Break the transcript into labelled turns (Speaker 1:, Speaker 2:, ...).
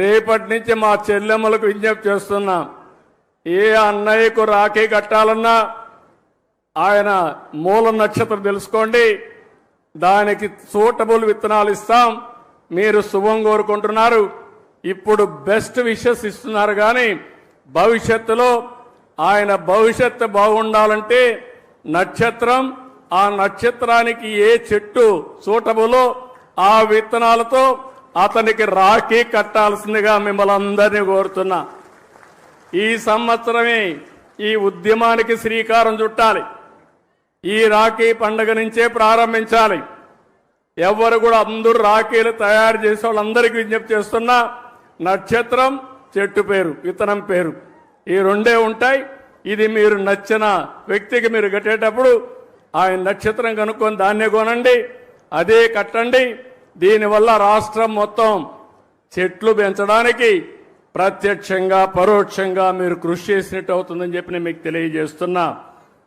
Speaker 1: రేపటి నుంచి మా చెల్లెమ్మలకు విజ్ఞప్తి చేస్తున్నాం. ఏ అన్నయ్యకు రాఖీ కట్టాలన్నా ఆయన మూల నక్షత్రం తెలుసుకోండి. దానికి సూటబుల్ విత్తనాలు ఇస్తాం. మీరు శుభం కోరుకుంటున్నారు. ఇప్పుడు బెస్ట్ విషెస్ ఇస్తున్నారు కానీ భవిష్యత్తులో ఆయన భవిష్యత్తు బాగుండాలంటే నక్షత్రం ఆ నక్షత్రానికి ఏ చెట్టు సూటబులో ఆ విత్తనాలతో అతనికి రాఖీ కట్టాల్సిందిగా మిమ్మల్ని అందరినీ కోరుతున్నా. ఈ సంవత్సరమే ఈ ఉద్యమానికి శ్రీకారం చుట్టాలి. ఈ రాఖీ పండుగ నుంచే ప్రారంభించాలి. ఎవరు కూడా అందరూ రాఖీలు తయారు చేసే వాళ్ళందరికీ విజ్ఞప్తి చేస్తున్నా నక్షత్రం చెట్టు పేరు విత్తనం పేరు ఈ రెండే ఉంటాయి. ఇది మీరు నచ్చిన వ్యక్తికి మీరు కట్టేటప్పుడు ఆయన నక్షత్రం కనుక్కొని దాన్నే కొనండి అదే కట్టండి. దీనివల్ల రాష్ట్రం మొత్తం చెట్లు పెంచడానికి ప్రత్యక్షంగా పరోక్షంగా మీరు కృషి చేసినట్టు అవుతుందని చెప్పి నేను మీకు తెలియజేస్తున్నా.